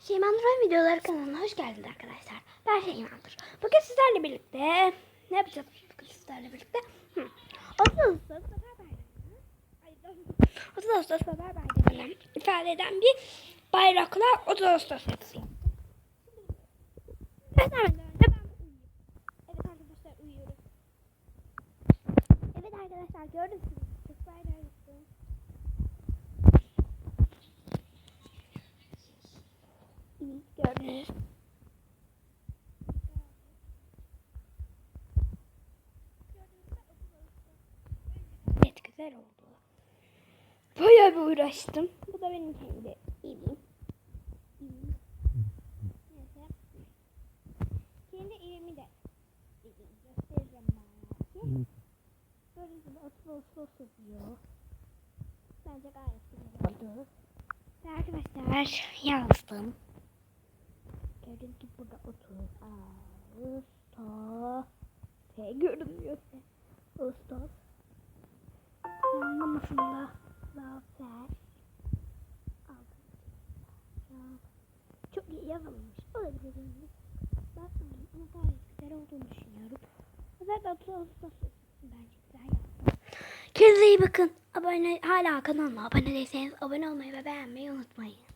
Şeyman videoları kanalına hoş geldiniz arkadaşlar. Ben Şeyman'dır. Bugün sizlerle birlikte ne yapacağız bugün sizlerle birlikte? Hı. 30 Ağustos Zafer Bayramı'nı ay, 30 Ağustos Zafer Bayramı'nı ifade eden bir bayrakla 30 Ağustos ben uyuyayım. Evet arkadaşlar uyuyorum. Evet arkadaşlar gördünüz mü? Evet güzel oldu. Bayağı bir uğraştım. Bu da benim kendi. Neyse. Kendi evimi de göstereceğim belki. Gördüğünüz gibi otuz Ağustos yazıyor. Bence gayet güzel oldu. Arkadaşlar yazdım. Gördüğünüz gibi burada 30 Ağustos. T görünmüyor. Ağustos. Yanlamasında zafer. Çok iyi yazılmış. Olabilir? Bakmayın ama gayet güzel olduğunu düşünüyorum. 30 Ağustos bence güzel yazdım. Kendinize iyi bakın. Abone, hala kanalıma abone değilseniz abone olmayı ve beğenmeyi unutmayın.